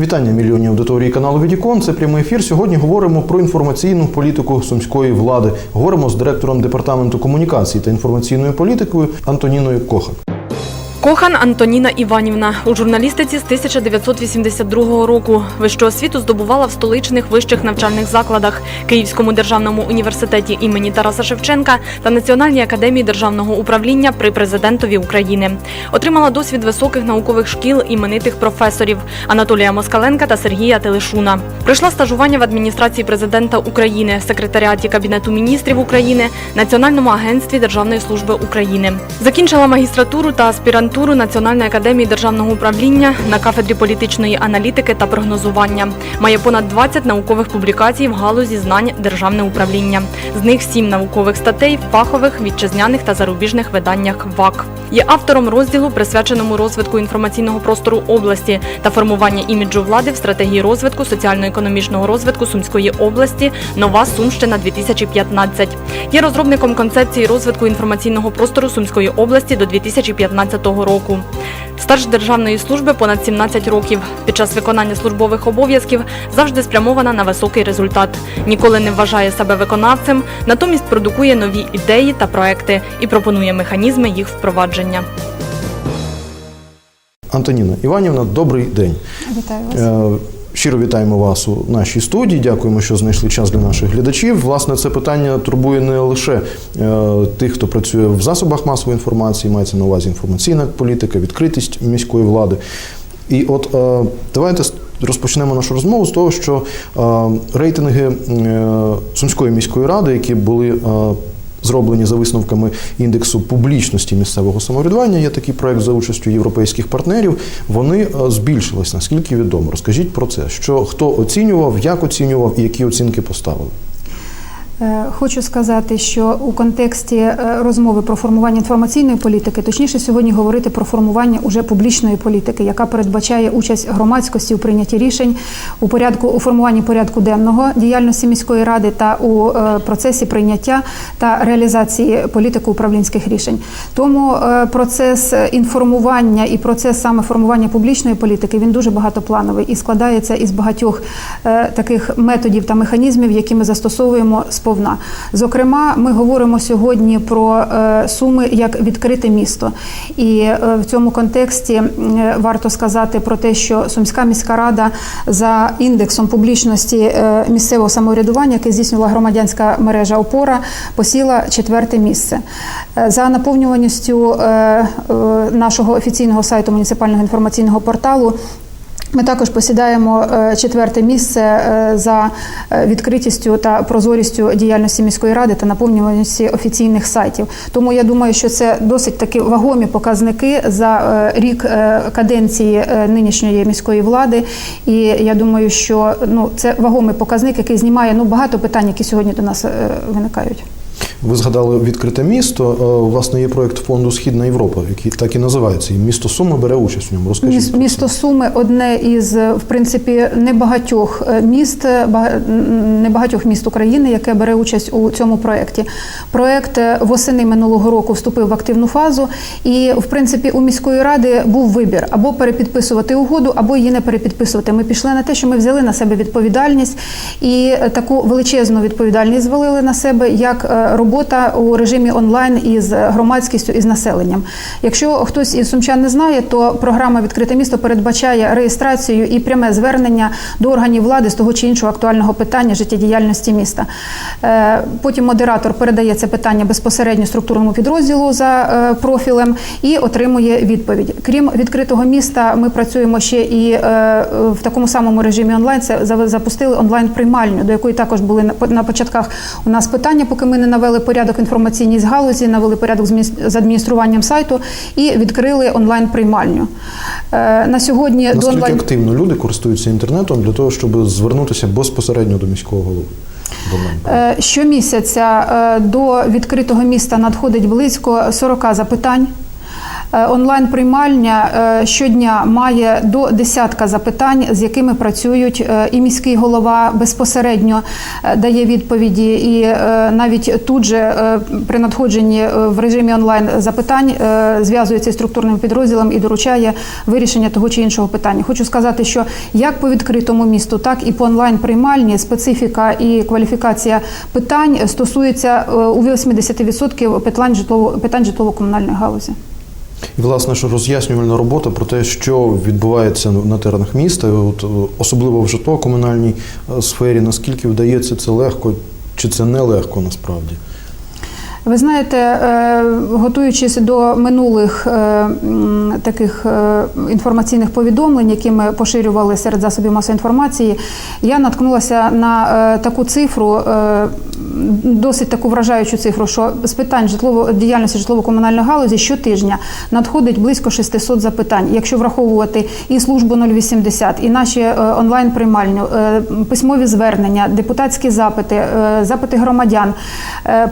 Вітання мільйонів аудиторії каналу Відікон. Це прямий ефір. Сьогодні говоримо про інформаційну політику сумської влади. Говоримо з директором департаменту комунікації та інформаційної політики Антоніною Кохак. Кохан Антоніна Іванівна у журналістиці з 1982 року. Вищу освіту здобувала в столичних вищих навчальних закладах Київському державному університеті імені Тараса Шевченка та Національній академії державного управління при президентові України. Отримала досвід високих наукових шкіл іменитих професорів Анатолія Москаленка та Сергія Телешуна. Пройшла стажування в адміністрації президента України, секретаріаті Кабінету міністрів України, Національному агентстві Державної служби України. Закінчила магістратуру та аспірантуру Національної академії державного управління на кафедрі політичної аналітики та прогнозування. Має понад 20 наукових публікацій в галузі знань державне управління. З них 7 наукових статей в фахових, вітчизняних та зарубіжних виданнях ВАК. Є автором розділу, присвяченому розвитку інформаційного простору області та формування іміджу влади в стратегії розвитку соціально-економічного розвитку Сумської області Нова Сумщина 2015. Є розробником концепції розвитку інформаційного простору Сумської області до 2015 року. Стаж державної служби понад 17 років. Під час виконання службових обов'язків завжди спрямована на високий результат. Ніколи не вважає себе виконавцем, натомість продукує нові ідеї та проекти і пропонує механізми їх впровадження. Антоніна Іванівна, добрий день. Вітаю вас. Щиро вітаємо вас у нашій студії. Дякуємо, що знайшли час для наших глядачів. Власне, це питання турбує не лише е, тих, хто працює в засобах масової інформації, мається на увазі інформаційна політика, відкритість міської влади. І от е, давайте розпочнемо нашу розмову з того, що е, рейтинги Сумської міської ради, які були зроблені за висновками індексу публічності місцевого самоврядування. Є такий проект за участю європейських партнерів. Вони е, збільшились, наскільки відомо. Розкажіть про це, що хто оцінював, як оцінював і які оцінки поставили. Е, Хочу сказати, що у контексті е, розмови про формування інформаційної політики, точніше сьогодні говорити про формування уже публічної політики, яка передбачає участь громадськості у прийнятті рішень у порядку у формуванні порядку денного діяльності міської ради та у е, процесі прийняття та реалізації політико управлінських рішень. Тому процес інформування і процес саме формування публічної політики він дуже багатоплановий і складається із багатьох таких методів та механізмів, які ми застосовуємо сповна. Зокрема, ми говоримо сьогодні про е, суми як відкрите місто, і е, в цьому контексті е, варто сказати про те, що Сумська міська рада за індексом публічності місцевого самоврядування, яке здійснювала громадянська мережа Опора, посіла четверте місце. За наповнюваністю нашого офіційного сайту муніципального інформаційного порталу. Ми також посідаємо е, четверте місце е, за е, відкритістю та прозорістю діяльності міської ради та наповнюваності офіційних сайтів. Тому я думаю, що це досить таки вагомі показники за рік каденції нинішньої міської влади. І я думаю, що ну це вагомий показник, який знімає ну багато питань, які сьогодні до нас виникають. Ви згадали відкрите місто. Е, власне є проект фонду Східна Європа, який так і називається. І місто Суми бере участь в ньому. Розкажіть. Місто Суми одне із е, в принципі небагатьох е, міст, небагатьох міст України, яке бере участь у цьому проєкті. Проєкт е, восени минулого року вступив в активну фазу, і в принципі у міської ради був вибір або перепідписувати угоду, або її не перепідписувати. Ми пішли на те, що ми взяли на себе відповідальність і таку величезну відповідальність звалили на себе як е, робота у режимі онлайн із громадськістю і з населенням. Якщо хтось із сумчан не знає, то програма Відкрите місто передбачає реєстрацію і пряме звернення до органів влади з того чи іншого актуального питання життєдіяльності міста. Е, Потім модератор передає це питання безпосередньо структурному підрозділу за е, профілем і отримує відповідь. Крім відкритого міста, ми працюємо ще і е, в такому самому режимі онлайн. Це запустили онлайн приймальню, до якої також були на початках у нас питання, поки ми не навели порядок інформаційній галузі, навели порядок з адмініструванням сайту і відкрили онлайн приймальню. Е, На сьогодні до онлайн активно люди користуються інтернетом для того, щоб звернутися безпосередньо до міського голови? Е, Щомісяця е, до відкритого міста надходить близько 40 запитань. Е, Онлайн-приймальня е, щодня має до десятка запитань, з якими працюють е, і міський голова безпосередньо дає відповіді, і навіть тут же при надходженні в режимі онлайн запитань зв'язується із структурним підрозділом і доручає вирішення того чи іншого питання. Хочу сказати, що як по відкритому місту, так і по онлайн-приймальні специфіка і кваліфікація питань стосується у 80% питань житлово питань житлово-комунальної галузі. І, власне, що роз'яснювальна робота про те, що відбувається на теренах міста, от, е, особливо в житлово-комунальній е, сфері, наскільки вдається це легко, чи це нелегко насправді? Ви знаєте, е, готуючись до минулих е, таких е, інформаційних повідомлень, які ми поширювали серед засобів масової інформації, я наткнулася на таку цифру, досить таку вражаючу цифру, що з питань житлово діяльності житлово-комунальної галузі щотижня надходить близько 600 запитань. Якщо враховувати і службу 080, і наші онлайн-приймальню, е, письмові звернення, депутатські запити, запити громадян,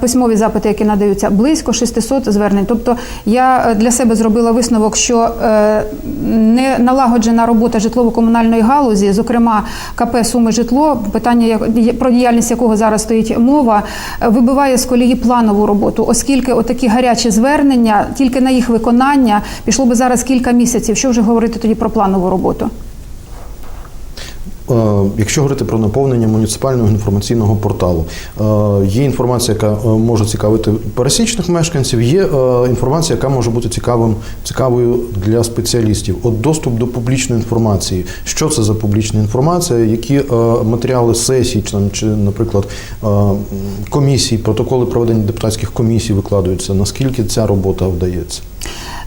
письмові запити, які надаються, близько 600 звернень. Тобто я е, для себе зробила висновок, що е, не налагоджена робота житлово-комунальної галузі, зокрема КП Суми житло, питання про діяльність якого зараз стоїть мова, е, вибиває з колії планову роботу, оскільки отакі гарячі звернення, тільки на їх виконання пішло би зараз кілька місяців. Що вже говорити тоді про планову роботу? Е, Якщо говорити про наповнення муніципального інформаційного порталу, е, є інформація, яка е, може цікавити пересічних мешканців, є інформація, яка може бути цікавим, цікавою для спеціалістів. От доступ до публічної інформації. Що це за публічна інформація? Які матеріали сесій, чи, наприклад, комісій, протоколи проведення депутатських комісій викладаються? Наскільки ця робота вдається?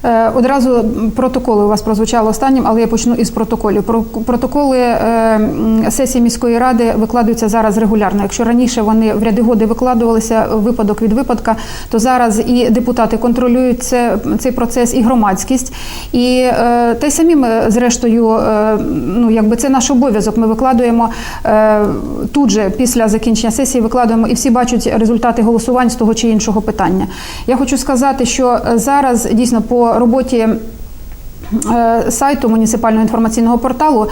Е, Одразу протоколи у вас прозвучали останнім, але я почну із протоколів. Про- Протоколи е, сесії міської ради викладаються зараз регулярно. Якщо раніше вони в ряди годи викладувалися випадок від випадка, то зараз і депутати контролюють це, цей процес, і громадськість. І е, те самі ми, зрештою, е, ну якби це наш обов'язок. Ми викладуємо е, тут же після закінчення сесії, викладуємо і всі бачать результати голосувань з того чи іншого питання. Я хочу сказати, що е, зараз дійсно по роботі. Е, Сайту муніципального інформаційного порталу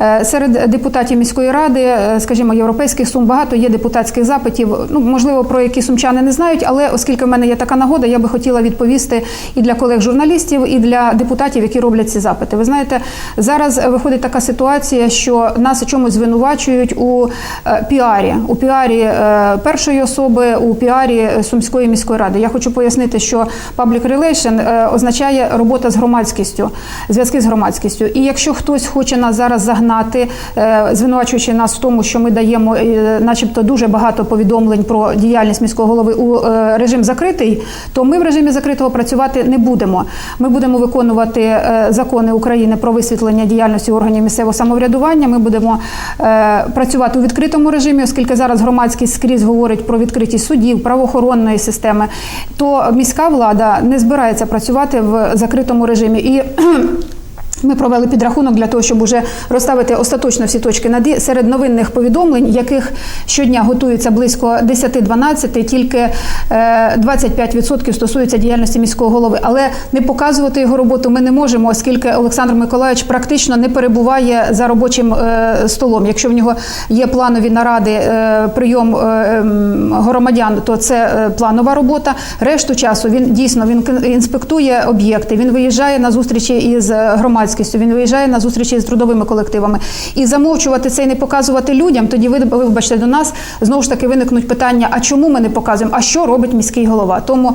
Е, серед депутатів міської ради, е, скажімо, європейських сум багато є депутатських запитів. Ну можливо, про які сумчани не знають, але оскільки в мене є така нагода, я би хотіла відповісти і для колег журналістів, і для депутатів, які роблять ці запити. Ви знаєте, зараз виходить така ситуація, що нас чомусь звинувачують у піарі, у піарі першої особи, у піарі Сумської міської ради. Я хочу пояснити, що public relation означає робота з громадськістю, зв'язки з громадськістю. І якщо хтось хоче нас зараз загнати, е, звинувачуючи нас в тому, що ми даємо, е, начебто, дуже багато повідомлень про діяльність міського голови у е, режим закритий, то ми в режимі закритого працювати не будемо. Ми будемо виконувати закони України про висвітлення діяльності органів місцевого самоврядування. Ми будемо працювати у відкритому режимі, оскільки зараз громадськість скрізь говорить про відкритість судів, правоохоронної системи, то міська влада не збирається працювати в закритому режимі. І Welcome ми провели підрахунок для того, щоб уже розставити остаточно всі точки над «і». серед новинних повідомлень, яких щодня готується близько 10-12, тільки е, 25% стосуються діяльності міського голови. Але не показувати його роботу ми не можемо, оскільки Олександр Миколаївич практично не перебуває за робочим е, столом. Якщо в нього є планові наради, е, прийом е, громадян, то це е, планова робота. Решту часу він дійсно він інспектує об'єкти, він виїжджає на зустрічі із громадськістю, він виїжджає на зустрічі з трудовими колективами. І замовчувати це і не показувати людям, тоді ви вибачте до нас знову ж таки виникнуть питання: а чому ми не показуємо? А що робить міський голова? Тому,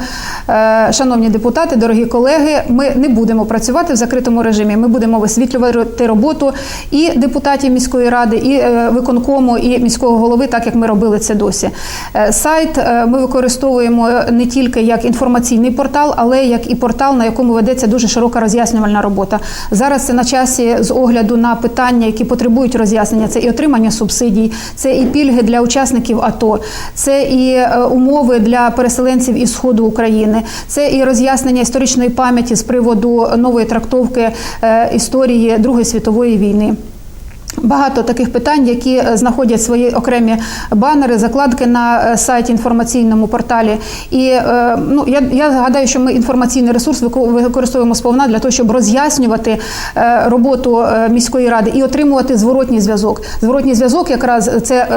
е, шановні депутати, дорогі колеги, ми не будемо працювати в закритому режимі. Ми будемо висвітлювати роботу і депутатів міської ради, і е, виконкому, і міського голови, так як ми робили це досі. Е, Сайт ми використовуємо не тільки як інформаційний портал, але як і портал, на якому ведеться дуже широка роз'яснювальна робота. Зараз це на часі з огляду на питання, які потребують роз'яснення. Це і отримання субсидій, це і пільги для учасників АТО, це і е, умови для переселенців із сходу України, це і роз'яснення історичної пам'яті з приводу нової трактовки е, історії Другої світової війни. Багато таких питань, які е, знаходять свої окремі банери, закладки на е, сайті інформаційному порталі. І е, ну я, я гадаю, що ми інформаційний ресурс використовуємо сповна для того, щоб роз'яснювати роботу міської ради і отримувати зворотній зв'язок. Зворотній зв'язок, якраз це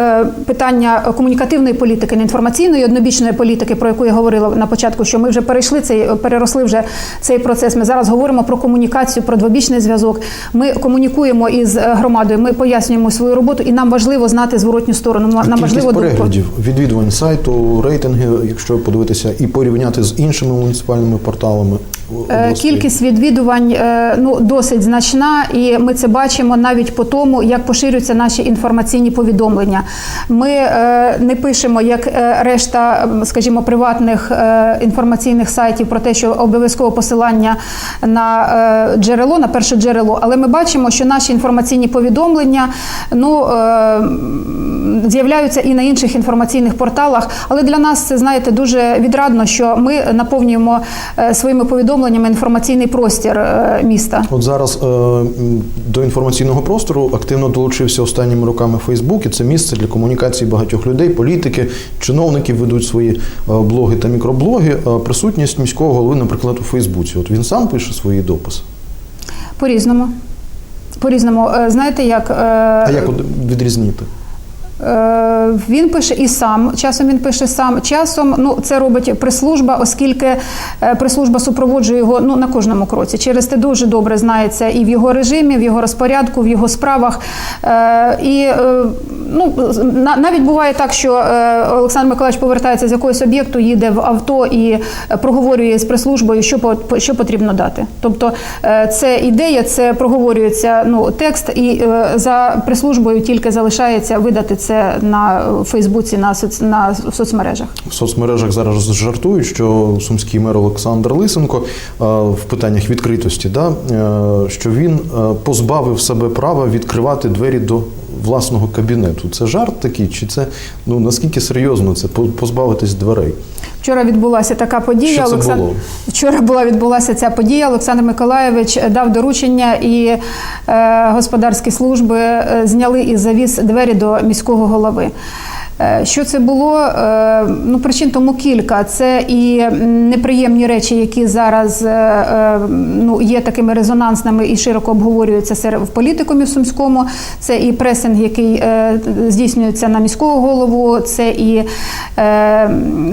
питання комунікативної політики, не інформаційної однобічної політики, про яку я говорила на початку, що ми вже перейшли цей, переросли вже цей процес. Ми зараз говоримо про комунікацію, про двобічний зв'язок. Ми комунікуємо із громадою. Ми пояснюємо свою роботу, і нам важливо знати зворотню сторону. Нам А кількість важливо переглядів, відвідувань сайту, рейтинги, якщо подивитися, і порівняти з іншими муніципальними порталами. Е, областей. Кількість відвідувань е, ну досить значна, і ми це бачимо навіть по тому, як поширюються наші інформаційні повідомлення. Ми е, не пишемо як решта, скажімо, приватних інформаційних сайтів про те, що обов'язково посилання на джерело, на перше джерело, але ми бачимо, що наші інформаційні повідомлення ну е, з'являються і на інших інформаційних порталах. Але для нас це знаєте дуже відрадно, що ми наповнюємо е, своїми повідомленнями інформаційний простір е, міста. От зараз до інформаційного простору активно долучився останніми роками Фейсбук, і це місце для комунікації багатьох людей, політики, чиновників ведуть свої блоги та мікроблоги. Присутність міського голови, наприклад, у Фейсбуці. От він сам пише свої дописи. По-різному. По-різному. Е, Знаєте, як, е, А як відрізнити? Е, Він пише і сам. Часом він пише сам. Часом ну це робить прес-служба, оскільки е, прес-служба супроводжує його ну на кожному кроці. Через те дуже добре знається і в його режимі, в його розпорядку, в його справах. Е, І ну на- навіть буває так, що Олександр Миколаївич повертається з якогось об'єкту, їде в авто і проговорює з прес-службою, що що потрібно дати. Тобто це ідея, це проговорюється ну текст, і за прес-службою тільки залишається видати це на Фейсбуці, на соц... на соцмережах. В соцмережах зараз жартують, що сумський мер Олександр Лисенко е, в питаннях відкритості, да, е, що він е, позбавив себе права відкривати двері до власного кабінету. Це жарт такий, чи це ну наскільки серйозно це по- позбавитись дверей? Вчора відбулася така подія. Що це було? Вчора була відбулася ця подія. Олександр Миколаєвич дав доручення, і е, господарські служби е, зняли із завіс двері до міського голови. Е, Що це було? Е, Ну, причин тому кілька. Це і неприємні речі, які зараз е, ну, є такими резонансними і широко обговорюються в політикумі в Сумському. Це і пресинг, який здійснюється на міського голову, це і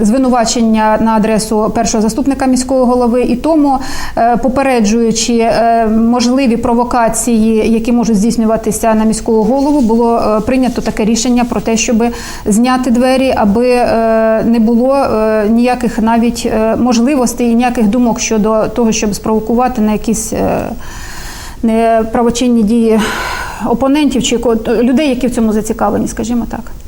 звинувачення на адресу першого заступника міського голови. І тому, попереджуючи можливі провокації, які можуть здійснюватися на міського голову, було прийнято таке рішення про те, щоб зняти двері, аби е, не було е, ніяких навіть е, можливостей і ніяких думок щодо того, щоб спровокувати на якісь неправочинні дії опонентів чи людей, які в цьому зацікавлені, скажімо так.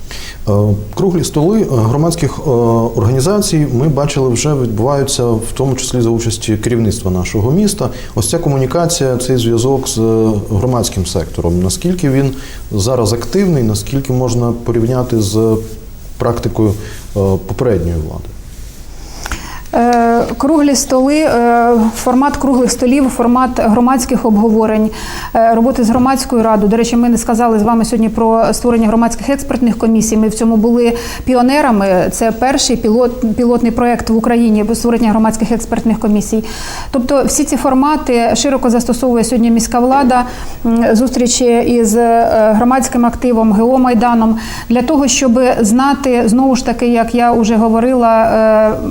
Е, Круглі столи е, громадських е, організацій ми бачили вже відбуваються в тому числі за участі керівництва нашого міста. Ось ця комунікація, цей зв'язок з громадським сектором. Наскільки він зараз активний, наскільки можна порівняти з практикою попередньої влади? Е, Круглі столи, е, формат круглих столів, формат громадських обговорень, е, роботи з громадською радою. До речі, ми не сказали з вами сьогодні про створення громадських експертних комісій. Ми в цьому були піонерами. Це перший пілот, пілотний проект в Україні створення громадських експертних комісій. Тобто, всі ці формати широко застосовує сьогодні міська влада, зустрічі із громадським активом, ГО Майданом для того, щоб знати знову ж таки, як я вже говорила,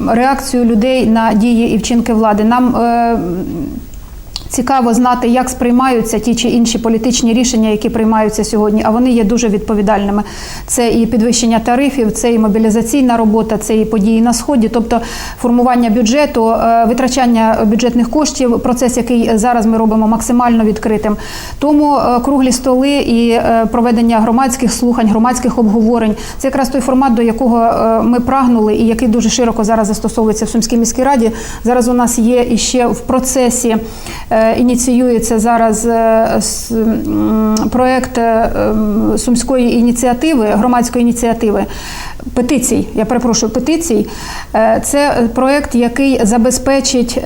реакцію людей на дії і вчинки влади. Нам е, Цікаво знати, як сприймаються ті чи інші політичні рішення, які приймаються сьогодні. А вони є дуже відповідальними. Це і підвищення тарифів, це і мобілізаційна робота, це і події на сході, тобто формування бюджету, е, витрачання бюджетних коштів, процес, який зараз ми робимо максимально відкритим. Тому е, круглі столи і е, проведення громадських слухань, громадських обговорень це якраз той формат, до якого ми прагнули, і який дуже широко зараз застосовується в Сумській міській раді. Зараз у нас є і ще в процесі. Е, Ініціюється зараз проєкт проект е, сумської ініціативи, громадської ініціативи петицій. Я перепрошую, петицій. Е, Це проект, який забезпечить.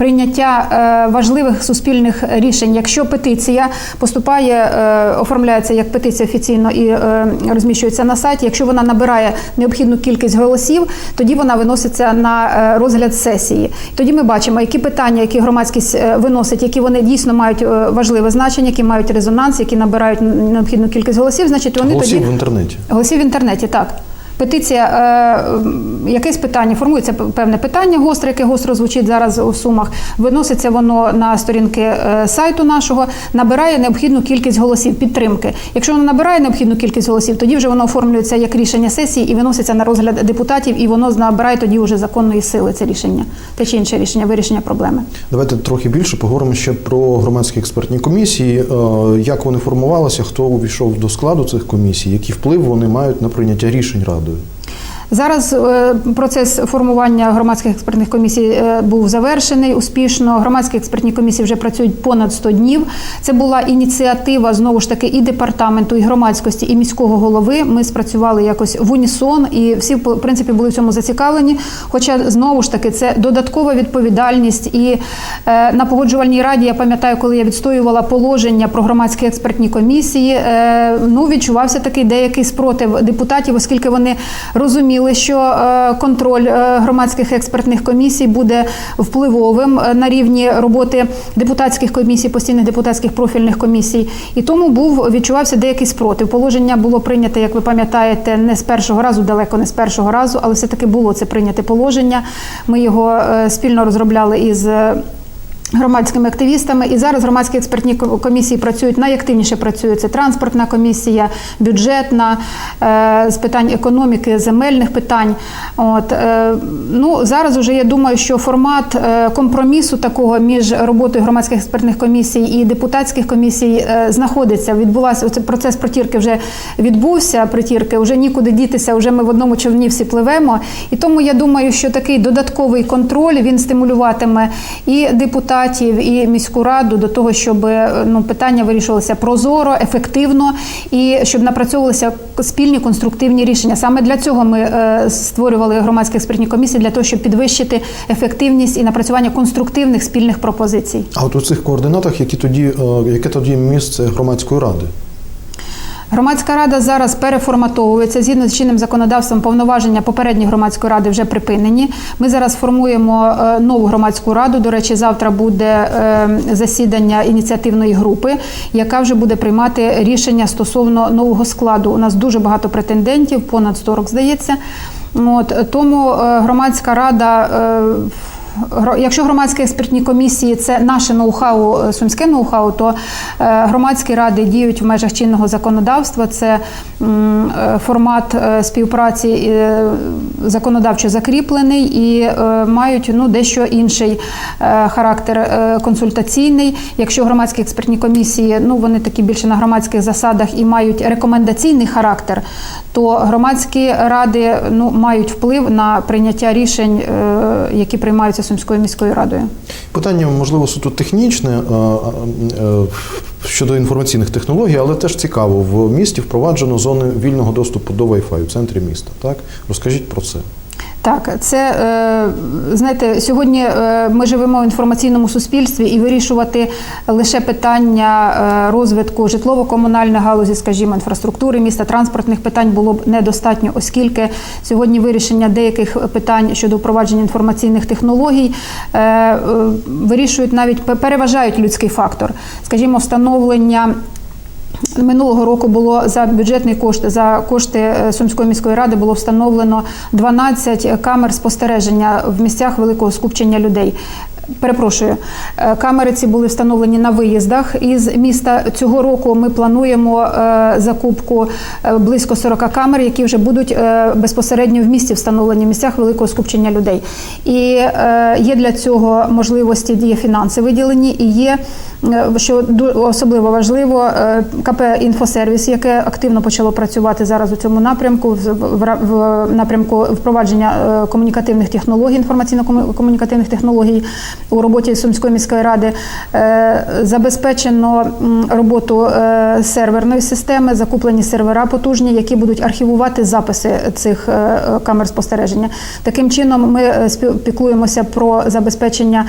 Прийняття е, важливих суспільних рішень. Якщо петиція поступає, е, оформляється як петиція офіційно і е, розміщується на сайті. Якщо вона набирає необхідну кількість голосів, тоді вона виноситься на розгляд сесії. Тоді ми бачимо, які питання, які громадськість виносить, які вони дійсно мають важливе значення, які мають резонанс, які набирають необхідну кількість голосів. Значить, вони Голосів тоді в інтернеті. Голосів в інтернеті, так. Петиція, е, якесь питання, формується певне питання гостре, яке гостро звучить зараз у сумах. Виноситься воно на сторінки е, сайту нашого, набирає необхідну кількість голосів підтримки. Якщо воно набирає необхідну кількість голосів, тоді вже воно оформлюється як рішення сесії і виноситься на розгляд депутатів, і воно набирає тоді вже законної сили це рішення, те чи інше рішення, вирішення проблеми. Давайте трохи більше поговоримо ще про громадські експертні комісії. Е, Як вони формувалися, хто увійшов до складу цих комісій, який вплив вони мають на прийняття рішень радою? Зараз е, процес формування громадських експертних комісій е, був завершений успішно. Громадські експертні комісії вже працюють понад 100 днів. Це була ініціатива знову ж таки і департаменту, і громадськості, і міського голови. Ми спрацювали якось в унісон, і всі в принципі були в цьому зацікавлені. Хоча знову ж таки це додаткова відповідальність. І е, на погоджувальній раді я пам'ятаю, коли я відстоювала положення про громадські експертні комісії. Ну відчувався такий деякий спротив депутатів, оскільки вони розуміли, що е, контроль е, громадських експертних комісій буде впливовим е, на рівні роботи депутатських комісій, постійних депутатських профільних комісій. І тому був відчувався деякий спротив. Положення було прийнято, як ви пам'ятаєте, не з першого разу, далеко не з першого разу, але все таки було це прийняте положення. Ми його спільно розробляли із. Громадськими активістами і зараз громадські експертні комісії працюють найактивніше працюють. Це транспортна комісія, бюджетна е, з питань економіки, земельних питань. От е, ну зараз уже я думаю, що формат е, компромісу такого між роботою громадських експертних комісій і депутатських комісій знаходиться. Відбулася процес протірки вже відбувся. Притірки вже нікуди дітися. Вже ми в одному човні всі пливемо. І тому я думаю, що такий додатковий контроль він стимулюватиме і депутатів, і міську раду до того, щоб е, ну питання вирішувалися прозоро, ефективно і щоб напрацьовувалися спільні конструктивні рішення. Саме для цього ми е, створювали громадські експертні комісії для того, щоб підвищити ефективність і напрацювання конструктивних спільних пропозицій. А от у цих координатах, які тоді, е, яке тоді місце громадської ради? Громадська рада зараз переформатовується згідно з чинним законодавством. Повноваження попередньої громадської ради вже припинені. Ми зараз формуємо е, нову громадську раду. До речі, завтра буде е, засідання ініціативної групи, яка вже буде приймати рішення стосовно нового складу. У нас дуже багато претендентів, понад 40, здається. От тому е, громадська рада. Якщо громадські експертні комісії це наше ноу-хау, е, сумське ноу-хау, то е, громадські ради діють в межах чинного законодавства. Це е, формат співпраці законодавчо закріплений і мають ну дещо інший характер консультаційний. Якщо громадські експертні комісії, ну вони такі більше на громадських засадах і мають рекомендаційний характер, то громадські ради ну мають вплив на прийняття рішень, які приймаються Сумською міською радою. Питання, можливо, суто технічне е, щодо інформаційних технологій, але теж цікаво. В місті впроваджено зони вільного доступу до Wi-Fi в центрі міста. Так? Розкажіть про це. Так, це е, знаєте, сьогодні е, ми живемо в інформаційному суспільстві і вирішувати лише питання е, розвитку житлово-комунальної галузі, скажімо, інфраструктури міста, транспортних питань було б недостатньо, оскільки сьогодні вирішення деяких питань щодо впровадження інформаційних технологій вирішують навіть переважають людський фактор, скажімо, встановлення. Минулого року було за бюджетний кошт, за кошти е, Сумської міської ради було встановлено 12 камер спостереження в місцях великого скупчення людей. Перепрошую, е, камери ці були встановлені на виїздах із міста. Цього року ми плануємо е, закупку е, близько 40 камер, які вже будуть безпосередньо в місті встановлені в місцях великого скупчення людей. І є для цього можливості є фінанси виділені і є. Що особливо важливо, КП «Інфосервіс», яке активно почало працювати зараз у цьому напрямку, в, напрямку впровадження комунікативних технологій, інформаційно-комунікативних технологій, у роботі Сумської міської ради. Е, Забезпечено роботу е, серверної системи, закуплені сервера потужні, які будуть архівувати записи цих е, камер спостереження. Таким чином, ми піклуємося про забезпечення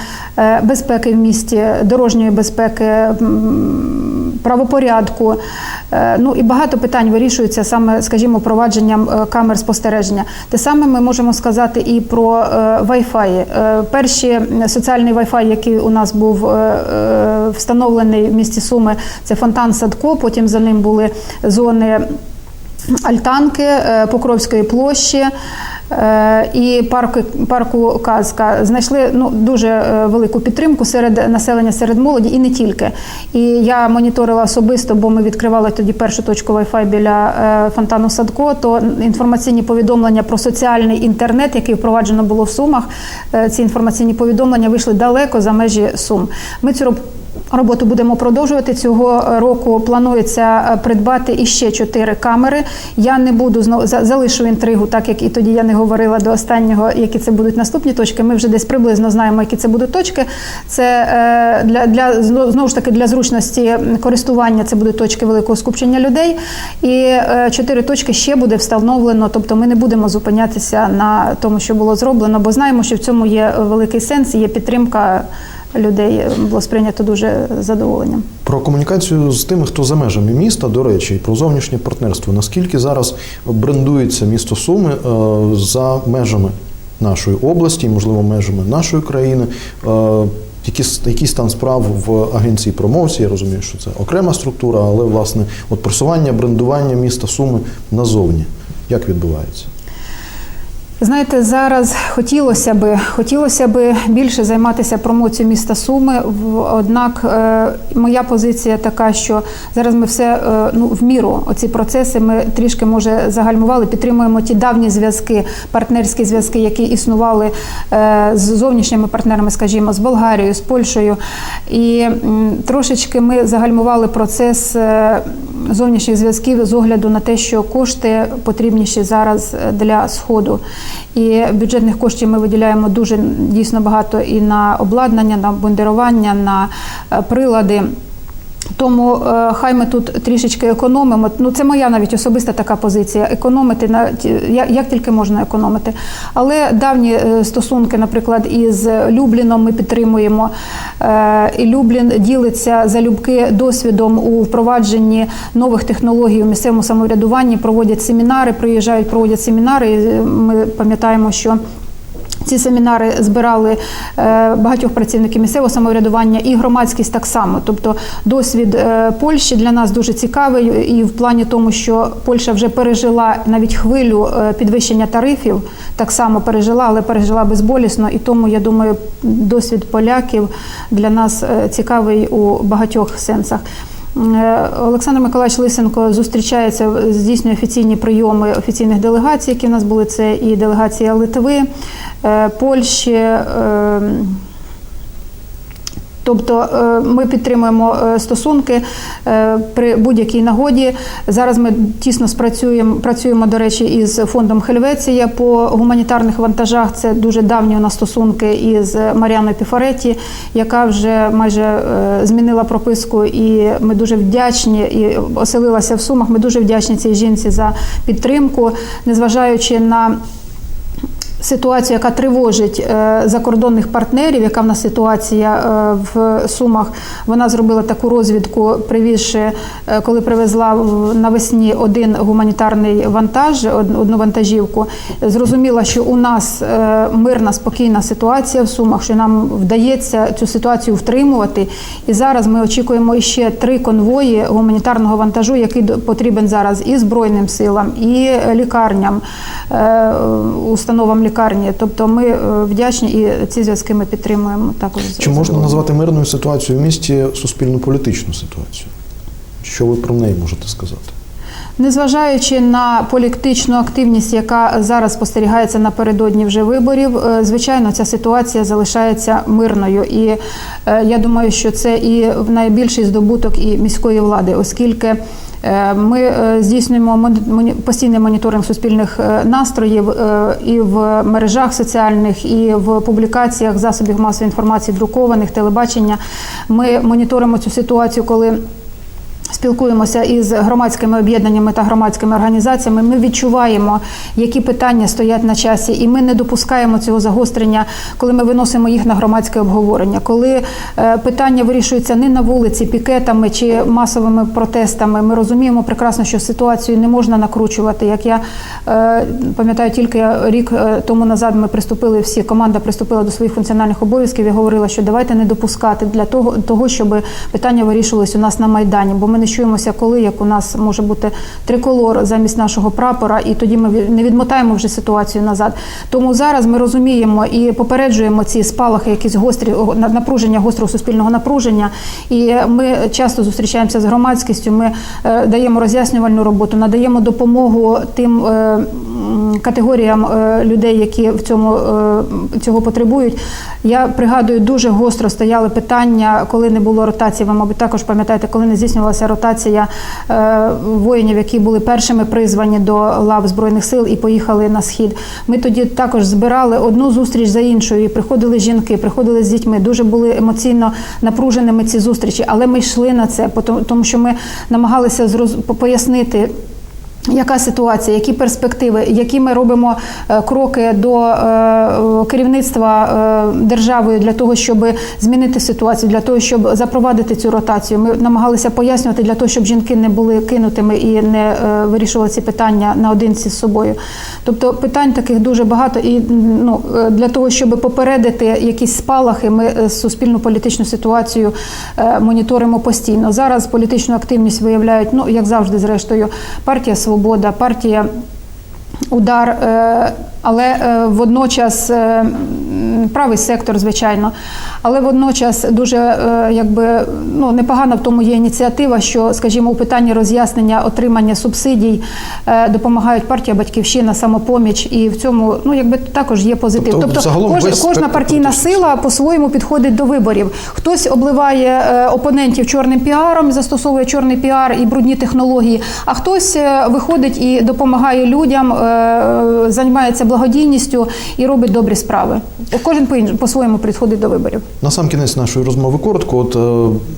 безпеки в місті, дорожньої безпеки, правопорядку. Ну і багато питань вирішується саме, скажімо, впровадженням е, камер спостереження. Те саме ми можемо сказати і про Wi-Fi. Перші м, соціальний Wi-Fi, який у нас був е, е, встановлений в місті Суми, це фонтан Садко. Потім за ним були зони. Альтанки е, Покровської площі і парку, парку Казка знайшли ну, дуже е, велику підтримку серед населення, серед молоді і не тільки. І я моніторила особисто, бо ми відкривали тоді першу точку Wi-Fi біля е, фонтану Садко. То інформаційні повідомлення про соціальний інтернет, який впроваджено було в Сумах, е, ці інформаційні повідомлення вийшли далеко за межі Сум. Ми цю Роботу будемо продовжувати цього року. Планується е, придбати іще чотири камери. Я не буду знову за- залишу інтригу, так як і тоді я не говорила до останнього, які це будуть наступні точки. Ми вже десь приблизно знаємо, які це будуть точки. Це е, для, для знову ж таки для зручності користування. Це будуть точки великого скупчення людей. І е, чотири точки ще буде встановлено. Тобто, ми не будемо зупинятися на тому, що було зроблено, бо знаємо, що в цьому є великий сенс, є підтримка людей було сприйнято дуже задоволенням. Про комунікацію з тими, хто за межами міста, до речі, про зовнішнє партнерство. Наскільки зараз брендується місто Суми е, за межами нашої області, можливо, межами нашої країни? Е, Який, який стан справ в агенції промоції? Я розумію, що це окрема структура, але власне от просування, брендування міста Суми назовні. Як відбувається? Знаєте, зараз хотілося би хотілося би більше займатися промоцією міста Суми. Однак е, моя позиція така, що зараз ми все е, ну в міру оці процеси ми трішки може загальмували. Підтримуємо ті давні зв'язки, партнерські зв'язки, які існували е, з зовнішніми партнерами, скажімо, з Болгарією, з Польщею. І трошечки ми загальмували процес зовнішніх зв'язків з огляду на те, що кошти потрібніші зараз для сходу. І бюджетних коштів ми виділяємо дуже дійсно багато і на обладнання, на бундирування, на е, прилади. Тому е, хай ми тут трішечки економимо. Ну це моя навіть особиста така позиція. Економити на як, як тільки можна економити. Але давні е, стосунки, наприклад, із Любліном ми підтримуємо. Е, і Люблін ділиться залюбки досвідом у впровадженні нових технологій у місцевому самоврядуванні. Проводять семінари, приїжджають, проводять семінари. І е, Ми пам'ятаємо, що ці семінари збирали е, багатьох працівників місцевого самоврядування і громадськість так само. Тобто досвід е, Польщі для нас дуже цікавий, і в плані тому, що Польща вже пережила навіть хвилю е, підвищення тарифів, так само пережила, але пережила безболісно. І тому я думаю, досвід поляків для нас цікавий у багатьох сенсах. Е, Олександр Миколаївич Лисенко зустрічається, здійснює офіційні прийоми офіційних делегацій, які в нас були. Це і делегація Литви, е, Польщі. Тобто е, ми підтримуємо е, стосунки е, при будь-якій нагоді. Зараз ми тісно спрацюємо, працюємо, до речі, із фондом Хельвеція по гуманітарних вантажах. Це дуже давні у нас стосунки із Маріаною Піфареті, яка вже майже змінила прописку, і ми дуже вдячні і оселилася в Сумах. Ми дуже вдячні цій жінці за підтримку, незважаючи на ситуацію, яка тривожить е, закордонних партнерів, яка в нас ситуація е, в Сумах. Вона зробила таку розвідку, привізши, е, коли привезла навесні один гуманітарний вантаж, од- одну вантажівку. Зрозуміла, що у нас мирна, спокійна ситуація в Сумах, що нам вдається цю ситуацію втримувати. І зараз ми очікуємо ще три конвої гуманітарного вантажу, який потрібен зараз і Збройним силам, і лікарням, установам лікарні. Тобто ми е, вдячні і ці зв'язки ми підтримуємо також. Чи можна назвати мирною ситуацію в місті суспільно-політичну ситуацію? Що ви про неї можете сказати? Незважаючи на політичну активність, яка зараз спостерігається напередодні вже виборів, е, звичайно, ця ситуація залишається мирною. І е, я думаю, що це і найбільший здобуток і міської влади, оскільки Ми е, здійснюємо постійний моніторинг суспільних е, настроїв е, і в мережах соціальних, і в публікаціях засобів масової інформації, друкованих, телебачення. Ми моніторимо цю ситуацію, коли. Спілкуємося із громадськими об'єднаннями та громадськими організаціями. Ми відчуваємо, які питання стоять на часі, і ми не допускаємо цього загострення, коли ми виносимо їх на громадське обговорення. Коли е, питання вирішуються не на вулиці пікетами чи масовими протестами. Ми розуміємо прекрасно, що ситуацію не можна накручувати. Як я е, пам'ятаю, тільки рік е, тому назад ми приступили всі, команда приступила до своїх функціональних обов'язків і говорила, що давайте не допускати для того, того щоб питання вирішувалось у нас на майдані, бо ми не чуємося, коли як у нас може бути триколор замість нашого прапора, і тоді ми не відмотаємо вже ситуацію назад. Тому зараз ми розуміємо і попереджуємо ці спалахи, якісь гострі напруження, гострого суспільного напруження. І ми часто зустрічаємося з громадськістю. Ми е, даємо роз'яснювальну роботу, надаємо допомогу тим е, категоріям е, людей, які в цьому цього потребують. Я пригадую, дуже гостро стояли питання, коли не було ротації. Ви, мабуть, також пам'ятаєте, коли не здійснювалася ротація е, воїнів, які були першими призвані до лав збройних сил і поїхали на схід. Ми тоді також збирали одну зустріч за іншою. і Приходили жінки, приходили з дітьми. Дуже були емоційно напруженими ці зустрічі, але ми йшли на це, тому що ми намагалися пояснити. Яка ситуація, які перспективи, які ми робимо е, кроки до е, керівництва е, державою для того, щоб змінити ситуацію, для того, щоб запровадити цю ротацію? Ми намагалися пояснювати для того, щоб жінки не були кинутими і не вирішували ці питання наодинці з собою. Тобто питань таких дуже багато, і ну для того, щоб попередити якісь спалахи, ми суспільну політичну ситуацію моніторимо постійно. Зараз політичну активність виявляють, ну як завжди, зрештою, партія Свобода, партія Удар, е, але е, водночас е, правий сектор, звичайно, але водночас дуже е, якби ну непогана в тому є ініціатива, що, скажімо, у питанні роз'яснення отримання субсидій е, допомагають партія Батьківщина, самопоміч, і в цьому ну якби також є позитив. Тобто, загалом кож- кожна партійна сила по-своєму підходить до виборів. Хтось обливає е, опонентів чорним піаром, застосовує чорний піар і брудні технології, а хтось виходить і допомагає людям, займається благодійністю і робить добрі справи. Кожен по-своєму підходить до виборів. На сам кінець нашої розмови коротко. От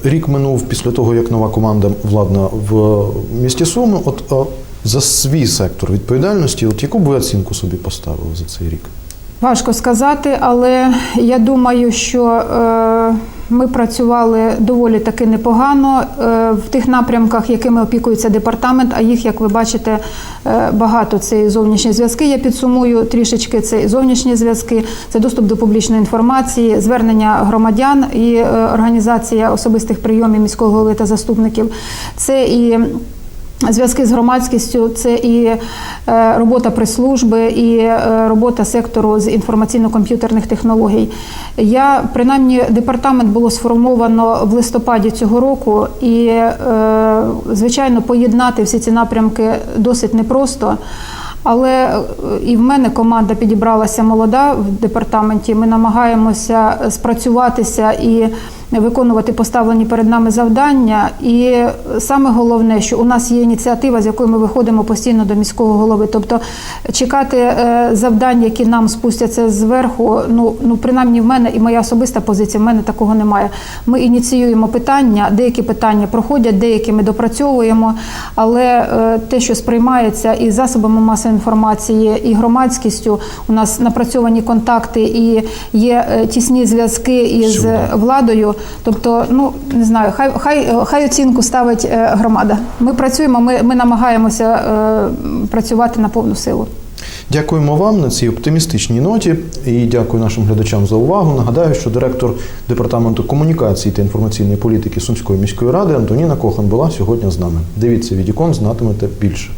е, рік минув після того, як нова команда владна в місті Суми. От е, за свій сектор відповідальності, от яку б ви оцінку собі поставили за цей рік? Важко сказати, але я думаю, що е, ми працювали доволі таки непогано е, в тих напрямках, якими опікується департамент. А їх, як ви бачите, е, багато. Це і зовнішні зв'язки. Я підсумую трішечки. Це і зовнішні зв'язки, це доступ до публічної інформації, звернення громадян і е, організація особистих прийомів міського голови та заступників. Це і Зв'язки з громадськістю це і е, робота прес-служби, і е, робота сектору з інформаційно-комп'ютерних технологій. Я принаймні департамент було сформовано в листопаді цього року, і е, звичайно поєднати всі ці напрямки досить непросто. Але і в мене команда підібралася молода в департаменті. Ми намагаємося спрацюватися і виконувати поставлені перед нами завдання. І саме головне, що у нас є ініціатива, з якою ми виходимо постійно до міського голови. Тобто чекати е, завдань, які нам спустяться зверху. Ну ну принаймні в мене і моя особиста позиція. В мене такого немає. Ми ініціюємо питання, деякі питання проходять, деякі ми допрацьовуємо. Але е, те, що сприймається і засобами масової інформації, і громадськістю, у нас напрацьовані контакти і є е, тісні зв'язки із Всюди. владою. Тобто, ну не знаю, хай хай хай оцінку ставить е, громада. Ми працюємо, ми, ми намагаємося е, працювати на повну силу. Дякуємо вам на цій оптимістичній ноті і дякую нашим глядачам за увагу. Нагадаю, що директор департаменту комунікації та інформаційної політики Сумської міської ради Антоніна Кохан була сьогодні з нами. Дивіться відікон, знатимете більше.